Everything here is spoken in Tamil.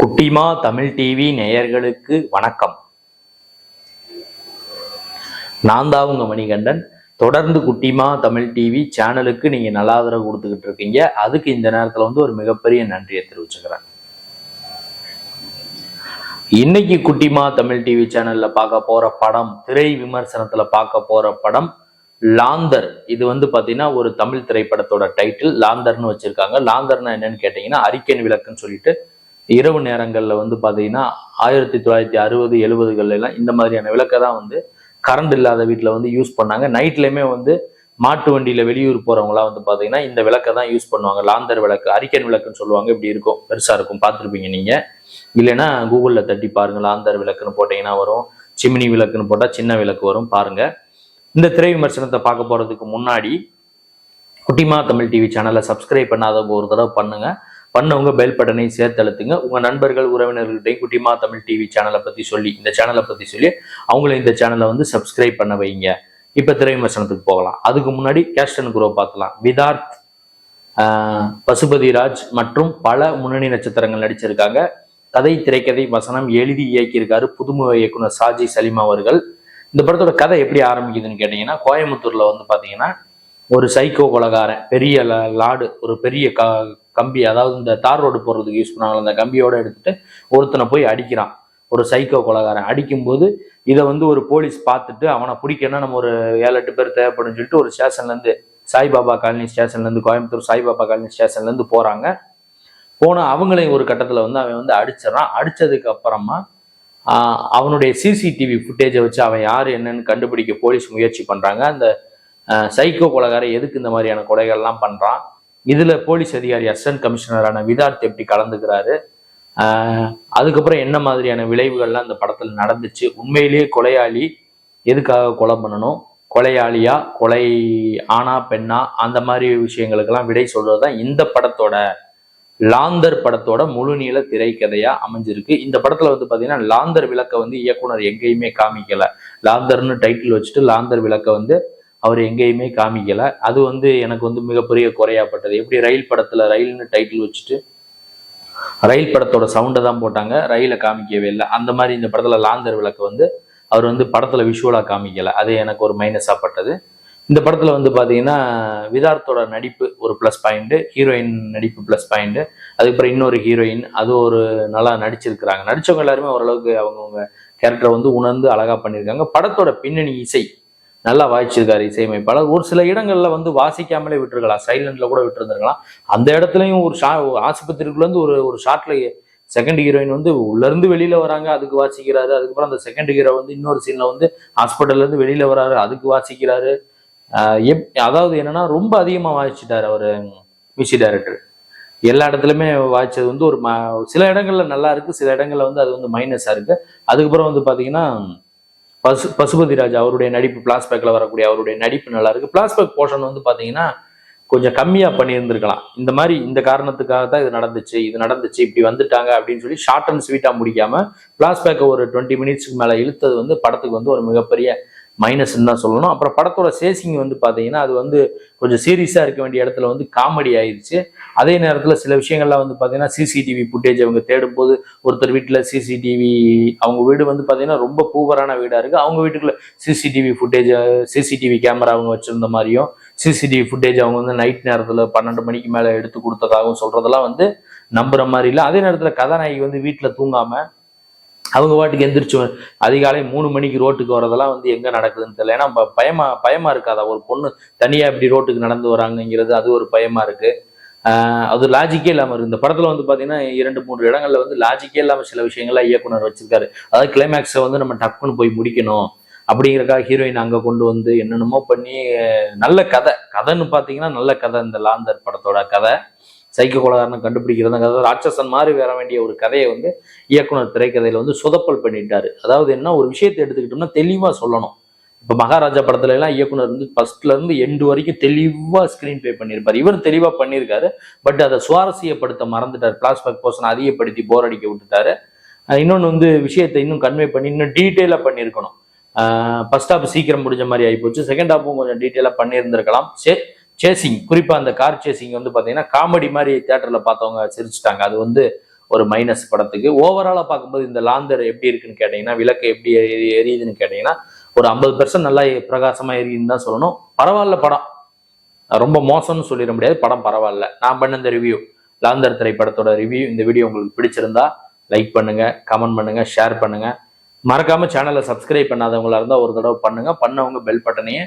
குட்டிமா தமிழ் டிவி நேயர்களுக்கு வணக்கம். நான் தான் உங்க மணிகண்டன். தொடர்ந்து குட்டிமா தமிழ் டிவி சேனலுக்கு நீங்க நல்ல ஆதரவு கொடுத்துக்கிட்டு இருக்கீங்க. அதுக்கு இந்த நேரத்துல வந்து ஒரு மிகப்பெரிய நன்றியை தெரிவிச்சுக்கிறேன். இன்னைக்கு குட்டிமா தமிழ் டிவி சேனல்ல பார்க்க போற படம் திரை விமர்சனத்துல பார்க்க போற படம் லாந்தர். இது வந்து பாத்தீங்கன்னா ஒரு தமிழ் திரைப்படத்தோட டைட்டில் லாந்தர்னு வச்சிருக்காங்க. லாந்தர்னா என்னன்னு கேட்டீங்கன்னா அரிக்கன் விளக்குன்னு சொல்லிட்டு இரவு நேரங்களில் வந்து பார்த்தீங்கன்னா ஆயிரத்தி தொள்ளாயிரத்தி அறுபது எழுபதுகள்ல எல்லாம் இந்த மாதிரியான விளக்கை தான் வந்து கரண்ட் இல்லாத வீட்டில் வந்து யூஸ் பண்ணாங்க. நைட்லையுமே வந்து மாட்டு வண்டியில் வெளியூர் போகிறவங்களாம் வந்து பார்த்தீங்கன்னா இந்த விளக்கை தான் யூஸ் பண்ணுவாங்க. லாந்தர் விளக்கு அரிக்கன் விளக்குன்னு சொல்லுவாங்க. இப்படி இருக்கும். பெருசாக இருக்கும். பார்த்துருப்பீங்க நீங்கள் இல்லைன்னா கூகுளில் தட்டி பாருங்கள் லாந்தர் விளக்குன்னு போட்டிங்கன்னா வரும். சிமினி விளக்குன்னு போட்டால் சின்ன விளக்கு வரும். பாருங்கள் இந்த திரை விமர்சனத்தை பார்க்க போகிறதுக்கு முன்னாடி குட்டிமா தமிழ் டிவி சேனலை சப்ஸ்கிரைப் பண்ணாதவங்க ஒரு தடவை பண்ணுங்கள் பண்ணவங்க பெல் பட்டனை சேர்த்து அழுத்துங்க உங்க நண்பர்கள் உறவினர்கள்ட்டையும் குட்டிமா தமிழ் டிவி சேனலை பத்தி சொல்லி இந்த சேனலை பத்தி சொல்லி அவங்கள இந்த சேனலை வந்து சப்ஸ்கிரைப் பண்ண வைங்க. இப்ப திரை விமர்சனத்துக்கு போகலாம். அதுக்கு முன்னாடி கேஸ்டன் குரோ பார்க்கலாம். விதார்த் பசுபதி பசுபதிராஜ் மற்றும் பல முன்னணி நட்சத்திரங்கள் நடிச்சிருக்காங்க. கதை திரைக்கதை வசனம் எழுதி இயக்கியிருக்காரு புதுமுக இயக்குனர் சாஜி சலீம் அவர்கள். இந்த படத்தோட கதை எப்படி ஆரம்பிக்குதுன்னு கேட்டீங்கன்னா கோயம்புத்தூர்ல வந்து பாத்தீங்கன்னா ஒரு சைக்கோ கொலகாரன் பெரிய லா- லாடு ஒரு பெரிய க கம்பி அதாவது இந்த தார் ரோடு போடுறதுக்கு யூஸ் பண்ணாங்க அந்த கம்பியோட எடுத்துட்டு ஒருத்தனை போய் அடிக்கிறான். ஒரு சைக்கோ கொலகாரன். அடிக்கும்போது இதை வந்து ஒரு போலீஸ் பார்த்துட்டு அவனை பிடிக்கணும்னா நம்ம ஒரு ஏழு எட்டு பேர் தேவைப்படும் சொல்லிட்டு ஒரு ஸ்டேஷன்லேருந்து சாய்பாபா காலனி ஸ்டேஷன்லேருந்து கோயம்புத்தூர் சாய்பாபா காலனி ஸ்டேஷன்லேருந்து போகிறாங்க போனால் அவங்களையும் ஒரு கட்டத்தில் வந்து அவன் வந்து அடிச்சிடறான். அடித்ததுக்கு அப்புறமா அவனுடைய சிசிடிவி ஃபுட்டேஜை வச்சு அவன் யார் என்னன்னு கண்டுபிடிக்க போலீஸ் முயற்சி பண்ணுறாங்க அந்த சைக்கோ கொலைகாரன் எதுக்கு இந்த மாதிரியான கொலைகள்லாம் பண்ணுறான் இதில் போலீஸ் அதிகாரி அசிஸ்டன்ட் கமிஷனரான விதார்த் எப்படி கலந்துக்கிறாரு. அதுக்கப்புறம் என்ன மாதிரியான விளைவுகள்லாம் இந்த படத்தில் நடந்துச்சு? உண்மையிலேயே கொலையாளி எதுக்காக கொலை பண்ணணும்? கொலையாளியா? கொலை ஆணா பெண்ணா? அந்த மாதிரி விஷயங்களுக்கெல்லாம் விடை சொல்றது தான் இந்த படத்தோட லாந்தர் படத்தோட முழுநீள திரைக்கதையா அமைஞ்சிருக்கு. இந்த படத்துல வந்து பாத்தீங்கன்னா லாந்தர் விளக்க வந்து இயக்குனர் எங்கேயுமே காமிக்கல. லாந்தர்னு டைட்டில் வச்சுட்டு லாந்தர் விளக்க வந்து அவர் எங்கேயுமே காமிக்கல. அது வந்து எனக்கு வந்து மிகப்பெரிய குறையாப்பட்டது. எப்படி ரயில் படத்துல ரயில்னு டைட்டில் வச்சுட்டு ரயில் படத்தோட சவுண்டை தான் போட்டாங்க. ரயிலை காமிக்கவே இல்லை. அந்த மாதிரி இந்த படத்துல லாந்தர் விளக்கு வந்து அவர் வந்து படத்துல விஷுவலா காமிக்கல. அது எனக்கு ஒரு மைனஸா பட்டது. இந்த படத்துல வந்து பாத்தீங்கன்னா விதார்த்தோட நடிப்பு ஒரு ப்ளஸ் பாயிண்ட் ஹீரோயின் நடிப்பு ப்ளஸ் பாயிண்ட் அதுக்கப்புறம் இன்னொரு ஹீரோயின் அது ஒரு நல்லா நடிச்சிருக்கிறாங்க. நடிச்சவங்க எல்லாருமே ஓரளவுக்கு அவங்கவுங்க கேரக்டரை வந்து உணர்ந்து அழகா பண்ணியிருக்காங்க படத்தோட பின்னணி இசை நல்லா வாய்ச்சிருக்காரு இசையமைப்பாளர். ஒரு சில இடங்கள்ல வந்து வாசிக்காமலே விட்டுருக்கலாம். சைலண்ட்ல கூட விட்டுருந்துருக்கலாம். அந்த இடத்துலையும் ஒரு ஷா ஆஸ்பத்திரிக்குள்ளேருந்து ஒரு ஒரு ஷார்ட்ல செகண்ட் ஹீரோயின் வந்து உள்ளேருந்து வெளியில் வெளியில வராங்க அதுக்கு வாசிக்கிறாரு. அதுக்கப்புறம் அந்த செகண்ட் ஹீரோ வந்து இன்னொரு சீனில் வந்து ஹாஸ்பிட்டல்லேருந்து வெளியில் வெளியில வராரு அதுக்கு வாசிக்கிறாரு. எப் அதாவது என்னன்னா ரொம்ப அதிகமாக வாசிச்சிட்டாரு அவர் மியூசிக் டைரக்டர். எல்லா இடத்துலையுமே வாய்ச்சது வந்து ஒரு ம- சில இடங்கள்ல நல்லா இருக்கு சில இடங்கள்ல வந்து அது வந்து மைனஸாக இருக்கு. அதுக்கப்புறம் வந்து பார்த்தீங்கன்னா பசு பசுபதிராஜ் அவருடைய நடிப்பு பிளாஸ்பேக்கில் வரக்கூடிய அவருடைய நடிப்பு நல்லா இருக்கு பிளாஸ்பேக் போர்ஷன் வந்து பார்த்தீங்கன்னா கொஞ்சம் கம்மியா பண்ணியிருந்திருக்கலாம். இந்த மாதிரி இந்த காரணத்துக்காக தான் இது நடந்துச்சு இது நடந்துச்சு இப்படி வந்துட்டாங்க அப்படின்னு சொல்லி ஷார்ட் அண்ட் ஸ்வீட்டாக முடிக்காம பிளாஸ்பேக்கை ஒரு டுவெண்ட்டி மினிட்ஸ்க்கு மேலே இழுத்தது வந்து படத்துக்கு வந்து ஒரு மிகப்பெரிய மைனஸ்ன்னு தான் சொல்லணும். அப்புறம் படத்தோட சேசிங் வந்து பார்த்தீங்கன்னா அது வந்து கொஞ்சம் சீரியஸாக இருக்க வேண்டிய இடத்துல வந்து காமெடி ஆயிடுச்சு அதே நேரத்தில் சில விஷயங்கள்லாம் வந்து பார்த்தீங்கன்னா சிசிடிவி ஃபுட்டேஜ் அவங்க தேடும்போது ஒருத்தர் வீட்டில் சிசிடிவி அவங்க வீடு வந்து பார்த்தீங்கன்னா ரொம்ப பூவரான வீடாக இருக்குது அவங்க வீட்டுக்குள்ள சிசிடிவி ஃபுட்டேஜ் சிசிடிவி கேமரா அவங்க வச்சுருந்த மாதிரியும் சிசிடிவி ஃபுட்டேஜ் அவங்க வந்து நைட் நேரத்தில் பன்னெண்டு மணிக்கு மேலே எடுத்து கொடுத்ததாகவும் சொல்கிறதெல்லாம் வந்து நம்புற மாதிரி இல்லை. அதே நேரத்தில் கதாநாயகி வந்து வீட்டில் தூங்காமல் அவங்க பாட்டுக்கு எந்திரிச்சு அதிகாலை மூணு மணிக்கு ரோட்டுக்கு வரதெல்லாம் வந்து எங்க நடக்குதுன்னு தெரியல. ஏன்னா பயமா பயமா இருக்காதா? ஒரு பொண்ணு தனியா இப்படி ரோட்டுக்கு நடந்து வராங்கங்கிறது அது ஒரு பயமா இருக்கு. அது லாஜிக்கே இல்லாமல் இருக்கு. இந்த படத்துல வந்து பாத்தீங்கன்னா இரண்டு மூன்று இடங்கள்ல வந்து லாஜிக்கே இல்லாமல் சில விஷயங்கள்லாம் இயக்குனர் வச்சிருக்காரு. அதாவது கிளைமேக்ஸை வந்து நம்ம டக்குன்னு போய் முடிக்கணும். அப்படிங்கிறக்காக ஹீரோயின் அங்கே கொண்டு வந்து என்னென்னமோ பண்ணி நல்ல கதை. கதைன்னு பார்த்தீங்கன்னா நல்ல கதை இந்த லாந்தர் படத்தோட கதை. சைக்கோ கொலகாரனை கண்டுபிடிக்கிறது ராட்சசன் மாதிரி வர வேண்டிய ஒரு கதையை வந்து இயக்குனர் திரைக்கதையில் வந்து சொதப்பல் பண்ணிட்டாரு. அதாவது என்ன ஒரு விஷயத்தை எடுத்துக்கிட்டோம்னா தெளிவாக சொல்லணும். இப்போ மகாராஜா படத்துல எல்லாம் இயக்குனர் வந்து ஃபர்ஸ்ட்ல இருந்து எண்டு வரைக்கும் தெளிவா ஸ்கிரீன் பிளே பண்ணியிருப்பார். இவர் தெளிவா பண்ணியிருக்காரு பட் அதை சுவாரஸ்யப்படுத்த மறந்துட்டார். பிளாஸ்பேக் போர்ஷன் அதிகப்படுத்தி போர் அடிக்க விட்டுட்டாரு. இன்னொன்று வந்து விஷயத்தை இன்னும் கன்வே பண்ணி இன்னும் டீட்டெயிலாக பண்ணியிருக்கணும். ஃபர்ஸ்ட் ஹாஃப் சீக்கிரம் முடிஞ்ச மாதிரி ஆகிப்போச்சு செகண்ட் ஹாஃபும் கொஞ்சம் டீட்டெயிலாக பண்ணியிருந்திருக்கலாம். சரி சேசிங் குறிப்பாக அந்த கார் சேசிங் வந்து பார்த்தீங்கன்னா காமெடி மாதிரி தேட்டரில் பார்த்தவங்க சிரிச்சுட்டாங்க. அது வந்து ஒரு மைனஸ் படத்துக்கு. ஓவராலாக பார்க்கும்போது இந்த லாந்தர் எப்படி இருக்குன்னு கேட்டீங்கன்னா விளக்கு எப்படி எரி- எரியுதுன்னு கேட்டீங்கன்னா ஒரு ஐம்பது பெர்சன்ட் நல்லா பிரகாசமாக எரியுதுன்னு தான் சொல்லணும். பரவாயில்ல படம். ரொம்ப மோசம்னு சொல்லிட முடியாது. படம் பரவாயில்ல. நான் பண்ண இந்த ரிவ்யூ லாந்தர் திரைப்படத்தோட ரிவ்யூ இந்த வீடியோ உங்களுக்கு பிடிச்சிருந்தா லைக் பண்ணுங்க கமெண்ட் பண்ணுங்க ஷேர் பண்ணுங்க. மறக்காம சேனலை சப்ஸ்கிரைப் பண்ணாதவங்களா இருந்தால் ஒரு தடவை பண்ணுங்க. பண்ணவங்க பெல் பட்டனையே